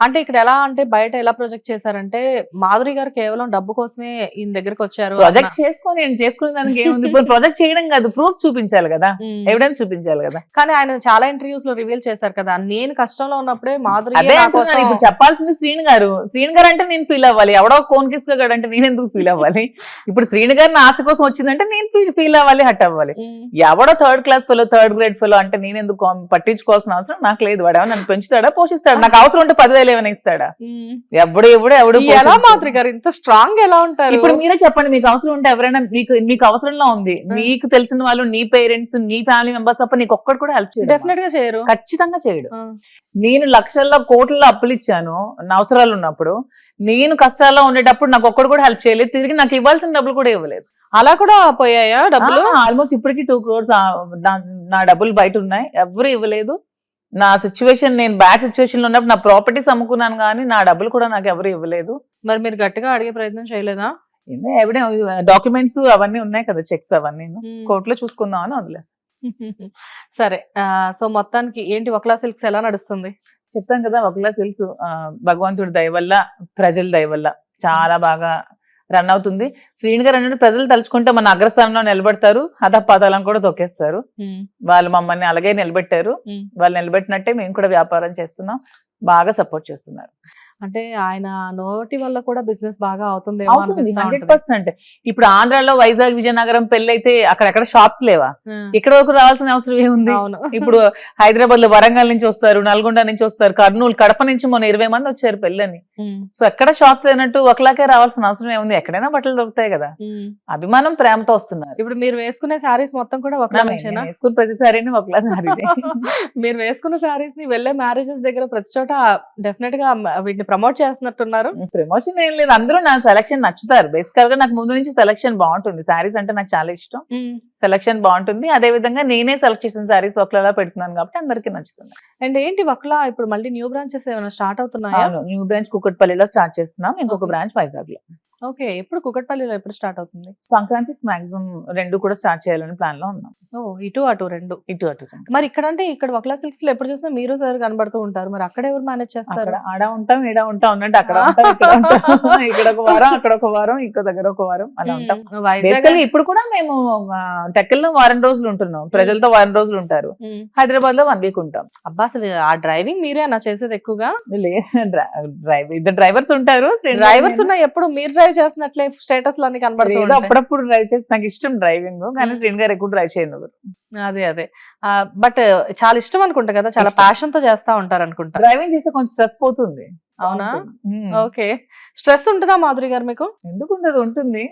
అంటే ఇక్కడ ఎలా అంటే బయట ఎలా ప్రొజెక్ట్ చేశారంటే మాధురి గారు కేవలం డబ్బు కోసమే ఈయన దగ్గరికి వచ్చారు ప్రాజెక్ట్ చేసుకొని నేను చేసుకునే దానికి ఏముంది? ఇప్పుడు ప్రాజెక్ట్ చేయడం కాదు ప్రూఫ్ చూపించాలి కదా. ఎవిడెన్స్ చూపించాలి కదా? కానీ ఆయన చాలా ఇంటర్వ్యూస్లో రివీల్ చేశారు కదా. నేను కష్టంలో ఉన్నప్పుడే మాధురి కోసం- ఇప్పుడు చెప్పాల్సింది శ్రీను గారు. శ్రీను గారు అంటే నేను ఫీల్ అవ్వాలి. ఎవడో కోన్ కిస్క గారు అంటే నేను ఎందుకు ఫీల్ అవ్వాలి? ఇప్పుడు శ్రీను గారు నా ఆస్తి కోసం వచ్చిందంటే నేను ఫీల్ అవ్వాలి హట్ అవ్వాలి. ఎవడో third class fellow third grade fellow అంటే నేను ఎందుకు పట్టించుకోవాల్సిన అవసరం నాకు లేదు. వాడు నన్ను పెంచుతాడా పోషిస్తాడా? నాకు అవసరం ఉంటే పదివేలు ఏమైనా ఇస్తాడా? ఉమ్. ఎవడు ఎలా? మాధురి గారు ఇంత స్ట్రాంగ్ ఎలా ఉంటారు? ఇప్పుడు మీరే చెప్పండి మీకు అవసరం ఉంటే ఎవరైనా మీకు మీకు అవసరంలో ఉంది. మీకు తెలిసిన వాళ్ళు నీ పేరెంట్స్ నీ ఫ్యామిలీ మెంబర్స్ తప్ప నీకు ఒక్కడు కూడా హెల్ప్ చేయడు డెఫినెట్గా చేయరు. ఖచ్చితంగా చేయడు. నేను లక్షల్లో కోట్లలో అప్పులు ఇచ్చాను నా అవసరాలు ఉన్నప్పుడు. నేను కష్టాల్లో ఉండేటప్పుడు నాకు ఒక్కడు కూడా హెల్ప్ చేయలేదు. తిరిగి నాకు ఇవ్వాల్సిన డబ్బులు కూడా ఇవ్వలేదు. అలా కూడా పోయాయా డబ్బులు? ఆల్మోస్ట్ ఇప్పటికి టూ క్రోర్స్ నా డబ్బులు బయట ఉన్నాయి. ఎవరు ఇవ్వలేదు. నా సిచ్యువేషన్ నేను బ్యాడ్ సిచ్యువేషన్లో ఉన్నప్పుడు నా ప్రాపర్టీస్ అమ్ముకున్నాను కానీ నా డబ్బులు కూడా నాకు ఎవరు ఇవ్వలేదు. మరి మీరు గట్టిగా అడిగే ప్రయత్నం చేయలేదా? ఎవిడే డాక్యుమెంట్స్ అవన్నీ ఉన్నాయి కదా చెక్స్ అవన్నీ. కోర్టులో చూసుకుందాం అని వదిలేస్తాను సరే సో మొత్తానికి ఏంటి ఒకలా సిల్క్స్ ఎలా నడుస్తుంది? చెప్పాం కదా ఒకలా తెలుసు భగవంతుడి దయ వల్ల ప్రజల దయ వల్ల చాలా బాగా రన్ అవుతుంది. శ్రీని గారు అన్నట్టు ప్రజలు తలుచుకుంటే మన అగ్రస్థానంలో నిలబడతారు. హతపాతాలను కూడా తొక్కేస్తారు. వాళ్ళు మమ్మల్ని అలాగే నిలబెట్టారు. వాళ్ళు నిలబెట్టినట్టే మేము కూడా వ్యాపారం చేస్తున్నాం. బాగా సపోర్ట్ చేస్తున్నారు. అంటే ఆయన నోటి వల్ల కూడా బిజినెస్ బాగా అవుతుంది హండ్రెడ్. పర్సెంట్ ఇప్పుడు ఆంధ్రాలో వైజాగ్ విజయనగరం పెళ్ళి అయితే అక్కడెక్కడ షాప్స్ లేవా. ఇక్కడ వరకు రావాల్సిన అవసరం ఏముంది? ఇప్పుడు హైదరాబాద్లో వరంగల్ నుంచి వస్తారు నల్గొండ నుంచి వస్తారు కర్నూలు కడప నుంచి మొన్న ఇరవై మంది వచ్చారు పెళ్ళని. సో ఎక్కడ షాప్స్ లేనట్టు ఒకలాగే రావాల్సిన అవసరం ఏముంది? ఎక్కడైనా బట్టలు దొరుకుతాయి కదా. అభిమానం ప్రేమతో వస్తున్నారు. ఇప్పుడు మీరు వేసుకునే శారీస్ మొత్తం కూడా నేను వేసుకున్న ప్రతిసారి ఒకలా సారీ మీరు వేసుకున్న శారీస్ని వెళ్ళే మ్యారేజెస్ దగ్గర ప్రతి చోట డెఫినెట్గా వీటిని ప్రమోట్ చేస్తున్నట్టున్నారు. ప్రమోషన్ ఏం లేదు. అందరూ నా సెలక్షన్ నచ్చుతారు. బేసికల్గా నాకు ముందు నుంచి సెలక్షన్ బాగుంటుంది. శారీస్ అంటే నాకు చాలా ఇష్టం. సెలక్షన్ బాగుంటుంది. అదే విధంగా నేనే సెలెక్ట్ చేసిన శారీస్ ఒకలా పెడుతున్నాను కాబట్టి అందరికీ నచ్చుతుంది. అండ్ ఏంటి ఒకలా ఇప్పుడు మళ్ళీ న్యూ బ్రాంచెస్ ఏమైనా స్టార్ట్ అవుతున్నాయా? న్యూ బ్రాంచ్ కుక్కట్పల్లిలో స్టార్ట్ చేస్తున్నాం. ఇంకొక. బ్రాంచ్ వైజాగ్లో ఓకే ఎప్పుడు కుకట్పల్లిలో ఎప్పుడు స్టార్ట్ అవుతుంది? సంక్రాంతికి మాక్సిమం రెండు కూడా స్టార్ట్ చేయాలని ప్లాన్లో ఉన్నాం. ఓ ఇటు అటు రెండు. ఇటు అటు రెండు. మరి ఇక్కడ అంటే ఇక్కడ ఒకలా సిల్క్స్లో ఎప్పుడు చూసినా మీరు సార్ కనబడుతూ ఉంటారు. మరి అక్కడ ఎవరు మేనేజ్ చేస్తారు? ఆడ ఉంటాం ఈడ ఉంటాం ఉన్నట్టు అక్కడ ఉంటాం ఇక్కడ ఇక్కడ ఒక వారం అక్కడ ఒక వారం ఇంకో దగ్గర ఒక వారం అలా ఉంటాం. బేసికల్లీ ఇప్పుడు కూడా మేము టెక్కల్లో వారం రోజులు ఉంటున్నాం. ప్రజలతో వారం రోజులు ఉంటారు. హైదరాబాద్లో వన్ వీక్ ఉంటాం. అబ్బా అసలు ఆ డ్రైవింగ్ మీరే నా చేసేది ఎక్కువగా? డ్రైవర్ ఇద్దరు డ్రైవర్స్ ఉంటారు. డ్రైవర్స్ నేను. ఉన్న ఎప్పుడు? మీరు డ్రైవ్ చేసినట్లే స్టేటస్లో అన్ని కనబడుతూ ఏదో ఉంటాయి. అప్పుడప్పుడు డ్రైవ్ చేసి నాకు ఇష్టం డ్రైవింగ్ కానీ Hmm. శ్రీని గారు ఎక్కువ డ్రైవ్ చేయను అదే అదే బట్ చాలా ఇష్టం అనుకుంటా కదా చాలా. ప్యాషన్తో చేస్తా ఉంటారు అనుకుంటా డ్రైవింగ్ చేస్తే కొంచెం స్ట్రెస్ పోతుంది అవునా. ఓకే. స్ట్రెస్ ఉంటుందా మాధురి గారు మీకు? ఎందుకు ఉండదు? ఉంటుంది.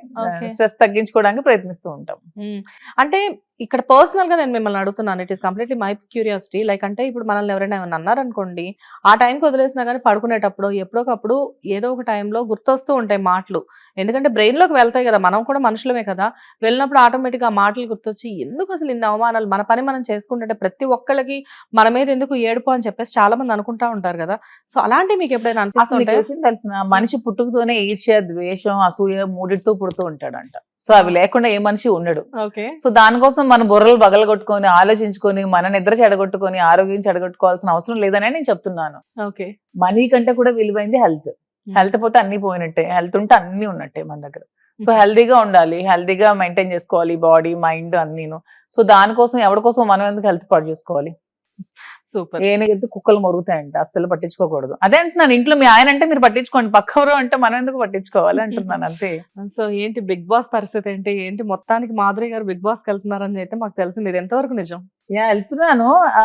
స్ట్రెస్ తగ్గించుకోవడానికి ప్రయత్నిస్తూ ఉంటాం. అంటే ఇక్కడ పర్సనల్గా నేను మిమ్మల్ని అడుగుతున్నాను. It is completely my curiosity like అంటే ఇప్పుడు మనల్ని ఎవరైనా ఏమైనా అన్నారనుకోండి ఆ టైంకి వదిలేసినా కానీ పడుకునేటప్పుడు ఎప్పుడోకప్పుడు ఏదో ఒక టైంలో గుర్తొస్తూ ఉంటాయి మాటలు. ఎందుకంటే బ్రెయిన్లోకి వెళ్తాయి కదా మనం కూడా మనుషులమే కదా. వెళ్ళినప్పుడు ఆటోమేటిక్గా మాటలు గుర్తొచ్చి ఎందుకు అసలు ఇన్ని అవమానాలు? మన పని మనం చేసుకుంటుంటే ప్రతి ఒక్కళ్ళకి మన మీద ఎందుకు ఏడుపు? అని చెప్పేసి చాలా మంది అనుకుంటా ఉంటారు కదా. సో అలాంటి మీకు ఎప్పుడైనా నీకు తెలిసిన మనిషి పుట్టుకతోనే ఈర్ష్య ద్వేషం అసూయ మూడిటితో పుడుతూ ఉంటాడంట. సో అవి లేకుండా ఏ మనిషి ఉండడు. ఓకే. సో దానికోసం మన బుర్రలు బగలగొట్టుకొని ఆలోచించుకొని మన నిద్ర చెడగొట్టుకొని ఆరోగ్యం చెడగొట్టుకోవాల్సిన అవసరం లేదనే నేను చెప్తున్నాను. ఓకే. మనీ కంటే కూడా విలువైంది హెల్త్. హెల్త్ పోతే అన్ని పోయినట్టే. హెల్త్ ఉంటే అన్ని ఉన్నట్టే మన దగ్గర. సో హెల్దీగా ఉండాలి. హెల్దీగా మెయింటైన్ చేసుకోవాలి. Body mind అన్నీను. సో దానికోసం ఎవరి కోసం మనం ఎందుకు హెల్త్ పాడు చేసుకోవాలి? సూపర్. ఏనుగైతే కుక్కలు మొరుగుతాయంట. అస్సలు పట్టించుకోకూడదు. అదే అంటున్నాను ఇంట్లో మీ ఆయన అంటే మీరు పట్టించుకోండి. పక్కవరు అంటే మనం ఎందుకు పట్టించుకోవాలి అంటున్నాను అంతే. సో ఏంటి బిగ్ బాస్ పరిస్థితి ఏంటి? ఏంటి మొత్తానికి మాధురి గారు బిగ్ బాస్కి వెళ్తున్నారని అయితే మాకు తెలిసింది. ఇది ఎంతవరకు నిజం? యా వెళ్తున్నాను. ఆ,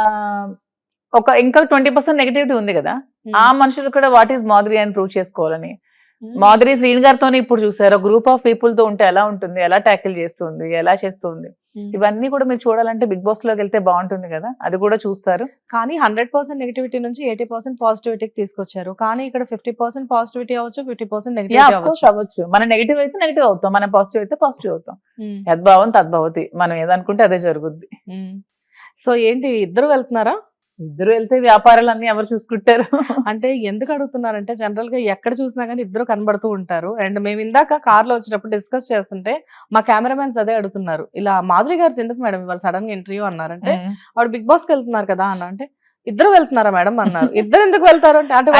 ఒక ఇంకా ట్వంటీ పర్సెంట్ నెగిటివిటీ ఉంది కదా. ఆ మనుషులు కూడా వాట్ ఈస్ మాధురి అని ప్రూవ్ చేసుకోవాలని. మ్మ్. మాధురి శ్రీని గారితోనే ఇప్పుడు చూసారు? గ్రూప్ ఆఫ్ పీపుల్తో ఉంటే ఎలా ఉంటుంది? ఎలా ట్యాకిల్ చేస్తుంది? ఎలా చేస్తుంది? మ్మ్. ఇవన్నీ కూడా మీరు చూడాలంటే బిగ్ బాస్లోకి వెళ్తే బాగుంటుంది కదా. అది కూడా చూస్తారు. కానీ హండ్రెడ్ పర్సెంట్ నెగిటివిటీ నుంచి ఎయిటీ పర్సెంట్ పాజిటివిటీకి తీసుకొచ్చారు. కానీ ఇక్కడ ఫిఫ్టీ పర్సెంట్ పాజిటివిటీ అవ్వచ్చు ఫిఫ్టీ పర్సెంట్ కోర్స్ అవ్వచ్చు. మన నెగిటివ్ అయితే నెగిటివ్ అవుతాం. మన పాజిటివ్ అయితే పాజిటివ్ అవుతాం. యద్భావం తద్భవతి. మనం ఏదనుకుంటే అదే జరుగుద్ది. సో ఏంటి? ఇద్దరు వెళ్తున్నారా? ఇద్దరు వెళ్తే వ్యాపారాలు అన్ని ఎవరు చూసుకుంటారు? అంటే ఎందుకు అడుగుతున్నారంటే జనరల్గా ఎక్కడ చూసినా కానీ ఇద్దరు కనబడుతూ ఉంటారు. అండ్ మేము ఇందాక కార్లో వచ్చినప్పుడు డిస్కస్ చేస్తుంటే మా కెమెరామెన్స్ అదే అడుగుతున్నారు. ఇలా మాధురి గారు ఎందుకు మేడం ఇవాళ సడన్గా ఇంటర్వ్యూ అన్నారంటే ఆవిడ బిగ్ బాస్కి వెళ్తున్నారు కదా అన్న. అంటే ఇద్దరు వెళ్తున్నారా మేడం అన్నారు. ఇద్దరు ఎందుకు వెళ్తారు? అంటే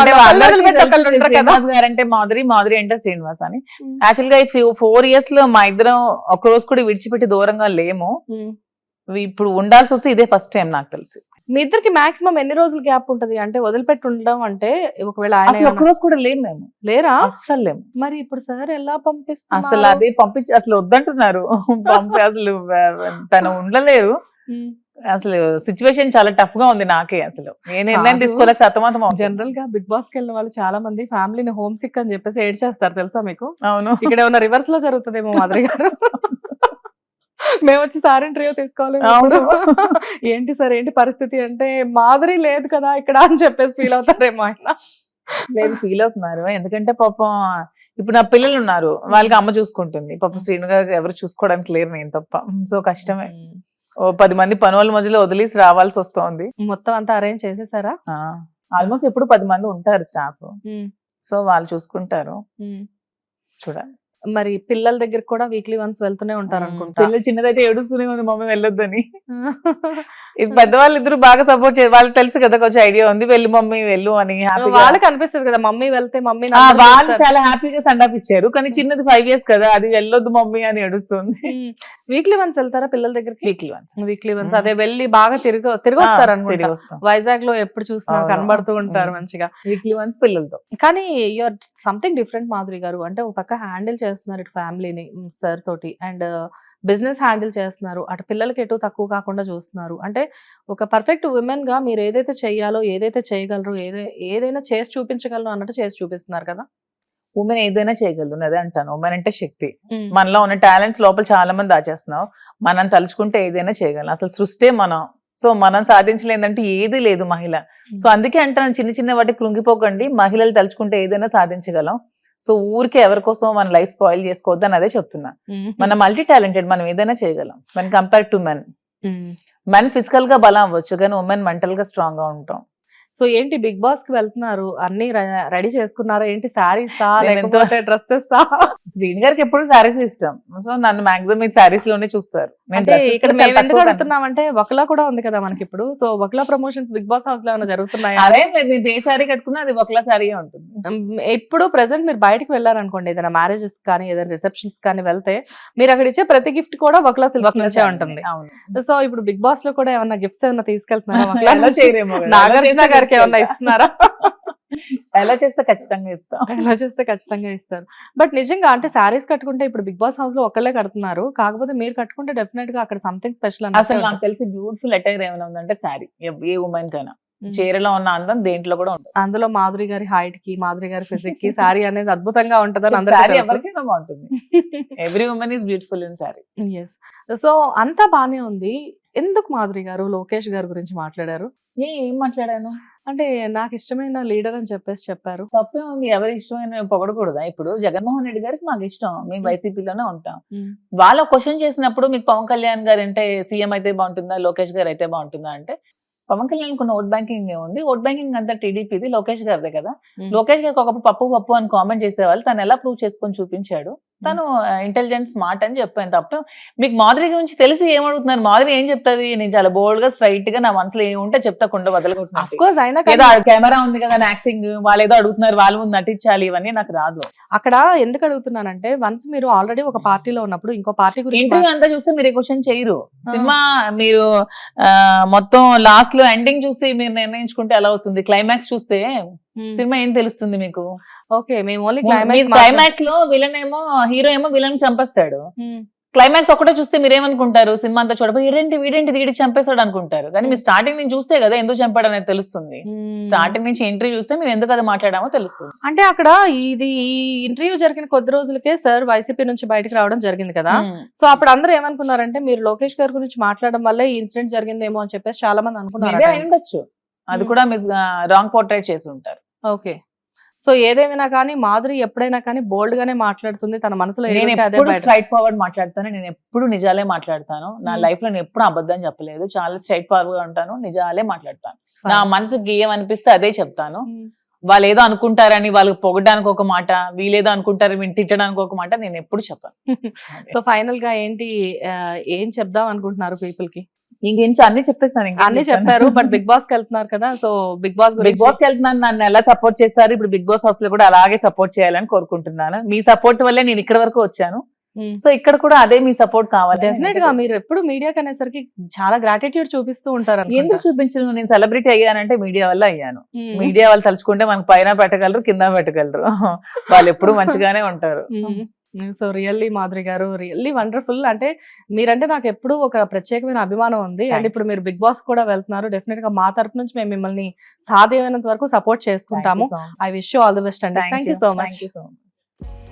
శ్రీనివాస్ గారు మాధురి మాధురి అంటే శ్రీనివాస్ అని. యాక్చువల్గా ఈ ఫోర్ ఇయర్స్లో మా ఇద్దరం ఒక రోజు కూడా విడిచిపెట్టి దూరంగా లేము. ఇప్పుడు ఉండాల్సి వస్తే ఇదే ఫస్ట్ టైం నాకు తెలిసి. మీ ఇద్దరికి మాక్సిమం ఎన్ని రోజులు గ్యాప్ ఉంటది? అంటే వదిలిపెట్టి ఉండడం అంటే ఒకవేళ ఆయన అసలు కూడా లేము మేము. లేరా? అస్సలు లేము మరి ఇప్పుడు సార్ ఎలా అసలు పంపిస్తున్నారు అది పంపించి అసలు వద్దంటున్నారు. పంపి అసలు తను ఉండలేరు. అసలు సిచ్యువేషన్ చాలా టఫ్గా ఉంది నాకే అసలు. నేను నిర్ణయం కాదు. తీసుకోలేక సతమతం. జనరల్గా బిగ్ బాస్కి వెళ్ళిన వాళ్ళు చాలా మంది ఫ్యామిలీని హోమ్ సిక్ అని చెప్పేసి ఏడ్ చేస్తారు తెలుసా మీకు? అవును. ఇక్కడ ఏమన్నా రివర్స్లో జరుగుతుందేమో మాదిరి గారు? మేము వచ్చి సార్ ఇంటర్వ్యూ తీసుకోవాలి. ఏంటి సార్ ఏంటి పరిస్థితి అంటే మాదిరి లేదు కదా ఇక్కడ అని చెప్పేసి ఫీల్ అవుతారేమో ఆయన. లేదు ఫీల్ అవుతున్నారు. ఎందుకంటే పాపం ఇప్పుడు నా పిల్లలు ఉన్నారు. వాళ్ళకి అమ్మ చూసుకుంటుంది. పాపం శ్రీను గారు ఎవరు చూసుకోవడానికి లేరు నేను తప్ప. సో కష్టమే. ఓ పది మంది పనుల మధ్యలో వదిలేసి రావాల్సి వస్తోంది. మొత్తం అంతా అరేంజ్ చేసేసారా? ఆల్మోస్ట్ ఎప్పుడు పది మంది ఉంటారు స్టాఫ్ సో వాళ్ళు చూసుకుంటారు. చూడాలి. మరి పిల్లల దగ్గర కూడా వీక్లీ వన్స్ వెళ్తూనే ఉంటారు అనుకుంటా. పిల్లలు చిన్నదైతే ఏడుస్తూనే ఉంది మమ్మీ వెళ్ళొద్దని. ఇది పెద్దవాళ్ళు ఇద్దరు బాగా సపోర్ట్ చేయాలి వాళ్ళకి తెలుసు కదా కొంచెం ఐడియా ఉంది. వెళ్ళి మమ్మీ వెళ్ళు అని వాళ్ళకి అనిపిస్తుంది కదా మమ్మీ వెళ్తే మమ్మీ వాళ్ళు చాలా హ్యాపీగా సండాప్ ఇచ్చారు. కానీ చిన్నది ఫైవ్ ఇయర్స్ కదా అది వెళ్ళొద్దు మమ్మీ అని ఏడుస్తుంది. వీక్లీ వన్స్ వెళ్తారా పిల్లల దగ్గరికి? Weekly once weekly once. అదే వెళ్ళి బాగా తిరిగి తిరిగి వస్తారు అనుకుంటా. వైజాగ్లో ఎప్పుడు చూసినా. కనబడుతూ ఉంటారు. మంచిగా. వీక్లీ వన్స్ పిల్లలతో. కానీ యూఆర్ సంథింగ్ డిఫరెంట్ మాధురి గారు. అంటే ఒక పక్క హ్యాండిల్ చేస్తున్నారు ఇటు ఫ్యామిలీని సార్ తోటి. అండ్ బిజినెస్ హ్యాండిల్ చేస్తున్నారు. అటు పిల్లలకి ఎటు తక్కువ కాకుండా చూస్తున్నారు. అంటే ఒక పర్ఫెక్ట్ ఉమెన్గా మీరు ఏదైతే చేయాలో ఏదైతే చేయగలరో ఏదై ఏదైనా చేసి చూపించగలరు అన్నట్టు చేసి చూపిస్తున్నారు కదా? ఉమెన్ ఏదైనా చేయగలదు అదే అంటాను. ఉమెన్ అంటే శక్తి. మనలో ఉన్న టాలెంట్స్ లోపల చాలా మంది దాచేస్తున్నాం మనం తలుచుకుంటే ఏదైనా చేయగలం అసలు సృష్టే మనం. సో మనం సాధించలేదంటే ఏది లేదు మహిళ. సో అందుకే అంటాను చిన్న చిన్న వాటికి కృంగిపోకండి. మహిళలు తలుచుకుంటే ఏదైనా సాధించగలం. సో ఊరికే ఎవరి కోసం మన లైఫ్ స్పాయిల్ చేసుకోవద్దు అని అదే చెప్తున్నా. మన మల్టీ టాలెంటెడ్ మనం ఏదైనా చేయగలం. మన కంపేర్ టు మెన్ మెన్ ఫిజికల్గా బలం అవ్వచ్చు కానీ ఉమెన్ మెంటల్గా స్ట్రాంగ్గా ఉంటాం. సో ఏంటి బిగ్ బాస్కి వెళ్తున్నారు? అన్ని రెడీ చేసుకున్నారా? ఏంటి శారీస్ లేకపోతే డ్రెస్సెస్ శ్రీని గారికి ఎప్పుడు శారీస్ ఇష్టం. సో నన్ను మాక్సిమం ఈ శారీస్లోనే చూస్తారు. అంటే ఇక్కడ మేము ఎందుకు తక్కువ అడుగుతున్నామంటే ఒకలా కూడా ఉంది కదా మనకి ఇప్పుడు. సో ఒకలా ప్రమోషన్స్ బిగ్ బాస్ హౌస్లో ఏమైనా జరుగుతున్నాయా? అదే నేను ఏ శారీ కట్టుకున్నా అది ఒకలా శారీ ఉంటుంది. ఇప్పుడు ప్రెసెంట్ మీరు బయటకు వెళ్ళారనుకోండి ఏదైనా మ్యారేజెస్ కానీ ఏదైనా రిసెప్షన్స్ కానీ వెళ్తే మీరు అక్కడ ఇచ్చే ప్రతి గిఫ్ట్ కూడా ఒకలా ఒకలా నుంచే. ఉంటుంది. అవును. సో ఇప్పుడు బిగ్ బాస్లో కూడా ఏమన్నా గిఫ్ట్స్ ఏమన్నా తీసుకెళ్తున్నారా? గారికి ఏమన్నా. ఇస్తున్నారా? ఎలా చేస్తే ఖచ్చితంగా ఇస్తాం. ఎలా చేస్తే ఖచ్చితంగా ఇస్తారు. బట్ నిజంగా అంటే శారీస్ కట్టుకుంటే ఇప్పుడు బిగ్ బాస్ హౌస్లో ఒకళ్ళే కడుతున్నారు. కాకపోతే మీరు కట్టుకుంటే డెఫినెట్గా అక్కడ సంథింగ్ స్పెషల్ అసలు నాకు తెలిసి బ్యూటిఫుల్ అటైర్ ఏమైనా ఉందంటే శారీ. ఏ ఉమెన్ కైనా. చీరలో ఉన్న అందం దేంట్లో కూడా ఉంటుంది. అందులో మాధురి గారి హైట్కి మాధురి గారి ఫిజిక్కి శారీ అనేది అద్భుతంగా ఉంటదని ఎవరికైనా బాగుంటుంది. Every women is beautiful in sari yes so అంతా బానే ఉంది. ఎందుకు మాధురి గారు లోకేష్ గారి గురించి మాట్లాడారు? ఏం మాట్లాడాను? అంటే నాకు ఇష్టమైన లీడర్ అని చెప్పేసి చెప్పారు. తప్పే ఉంది. ఎవరి ఇష్టమైన పొగడకూడదా? ఇప్పుడు జగన్మోహన్ రెడ్డి గారికి మాకు ఇష్టం. మేము వైసీపీలోనే ఉంటాం. వాళ్ళ క్వశ్చన్ చేసినప్పుడు మీకు పవన్ కళ్యాణ్ గారు అంటే సీఎం అయితే బాగుంటుందా? లోకేష్ గారు అయితే బాగుంటుందా అంటే పవన్ కళ్యాణ్ కొన్ని ఓట్ బ్యాంకింగ్ ఉంది? ఓట్ బ్యాంకింగ్ అంతా టీడీపీది లోకేష్ గారిదే కదా? లోకేష్ గారికి ఒకప్పుడు పప్పు పప్పు అని కామెంట్ చేసేవాళ్ళు. తను ఎలా ప్రూవ్ చేసుకొని చూపించాడు? తను ఇంటెలిజెంట్ స్మార్ట్ అని చెప్పాను తప్ప మీకు మాధురి గురించి తెలిసి ఏమడుగుతున్నారు? మాధురి ఏం చెప్తాది? నేను చాలా బోల్డ్గా స్ట్రైట్గా నా మనసులో ఏముంటే చెప్తా కుండ వదలకుంటున్నాను కెమెరా ఉంది కదా యాక్టింగ్ వాళ్ళు ఏదో అడుగుతున్నారు వాళ్ళ ముందు నటించాలి ఇవన్నీ నాకు రాదు. అక్కడ ఎందుకు అడుగుతున్నానంటే వన్స్ మీరు ఆల్రెడీ ఒక పార్టీలో ఉన్నప్పుడు ఇంకో పార్టీ గురించి ఇంటర్వ్యూ అంతా చూస్తే మీరు క్వశ్చన్ చేయరు. సినిమా మీరు మొత్తం లాస్ట్లో ఎండింగ్ చూసి మీరు నిర్ణయించుకుంటే ఎలా అవుతుంది? క్లైమాక్స్ చూస్తే సినిమా ఏం తెలుస్తుంది మీకు? ఓకే మేము ఓన్లీ క్లైమాక్స్ క్లైమాక్స్లో విలన్ ఏమో హీరో ఏమో విలన్ చంపేస్తాడు. Hmm. క్లైమాక్స్ ఒకటే చూస్తే మీరేమనుకుంటారు? సినిమా అంతా చూడబోయి వీడేంటి వీడేంటి వీడికి చంపేశాడు అనుకుంటారు కానీ మీరు స్టార్టింగ్ నుంచి చూస్తే కదా ఎందుకు చంపాడు అనేది తెలుస్తుంది స్టార్టింగ్ నుంచి ఎంట్రీ చూస్తే మేము ఎందుకు అది మాట్లాడామో తెలుస్తుంది. అంటే అక్కడ ఇది ఈ ఇంటర్వ్యూ జరిగిన కొద్ది రోజులకే సార్ వైసీపీ నుంచి బయటకు రావడం జరిగింది కదా. సో అప్పుడు అందరూ ఏమనుకున్నారంటే మీరు లోకేష్ గారి గురించి మాట్లాడడం వల్లే ఈ ఇన్సిడెంట్ జరిగిందేమో అని చెప్పేసి చాలా మంది అనుకున్నారు ఉండొచ్చు. అది Hmm. కూడా మిస్ రాంగ్ పోర్ట్రేట్ చేసి ఉంటారు. ఓకే. సో ఏదేమైనా కానీ మాధురి ఎప్పుడైనా కానీ బోల్డ్ గానే మాట్లాడుతుంది. తన మనసులో స్ట్రైట్ ఫార్వర్డ్ మాట్లాడతాను. నేను ఎప్పుడు నిజాలే మాట్లాడతాను. నా Hmm. లైఫ్లో నేను ఎప్పుడు అబద్ధం చెప్పలేదు. చాలా స్ట్రైట్ ఫార్వర్డ్గా ఉంటాను. నిజాలే మాట్లాడతాను. నా మనసుకి ఏమనిపిస్తే అదే చెప్తాను. Hmm. వాళ్ళు ఏదో అనుకుంటారని వాళ్ళకి పొగడానికి ఒక మాట వీళ్ళేదో అనుకుంటారు వీళ్ళు తిట్టడానికి ఒక మాట నేను ఎప్పుడు చెప్పాను. సో ఫైనల్గా ఏంటి ఏం చెప్దాం అనుకుంటున్నారు పీపుల్కి? ఇంకేంచి అన్ని చెప్పేసాను ఇంకేం. అన్ని? చెప్పారు బట్ బిగ్ బాస్కి వెళ్తున్నారు కదా సో బిగ్ బాస్ బిగ్ బాస్కి వెళ్తున్నాను నన్ను ఎలా సపోర్ట్ చేస్తారు? ఇప్పుడు బిగ్ బాస్ హౌస్లో కూడా అలాగే సపోర్ట్ చేయాలని కోరుకుంటున్నాను. మీ సపోర్ట్ వల్లే నేను ఇక్కడ వరకు వచ్చాను. సో ఇక్కడ కూడా అదే మీ సపోర్ట్ కావాలి డెఫినెట్గా మీరు ఎప్పుడు మీడియాకి అనేసరికి చాలా గ్రాటిట్యూడ్ చూపిస్తూ ఉంటారు ఎందుకు చూపించను? నేను సెలబ్రిటీ అయ్యానంటే మీడియా వల్ల అయ్యాను. Hmm. మీడియా వాళ్ళు తలుచుకుంటే మనకు పైన పెట్టగలరు కింద పెట్టగలరు. వాళ్ళు ఎప్పుడు మంచిగానే ఉంటారు. సో రియల్లీ మాధురి గారు రియల్లీ వండర్ఫుల్. అంటే మీరంటే నాకు ఎప్పుడు ఒక ప్రత్యేకమైన అభిమానం ఉంది. అండ్ ఇప్పుడు మీరు బిగ్ బాస్ కూడా వెళ్తున్నారు. డెఫినెట్గా మా తరపు నుంచి మేము మిమ్మల్ని సాధ్యమైనంత వరకు సపోర్ట్ చేసుకుంటాము. I wish you all the best అండి. Thank you so much. So much.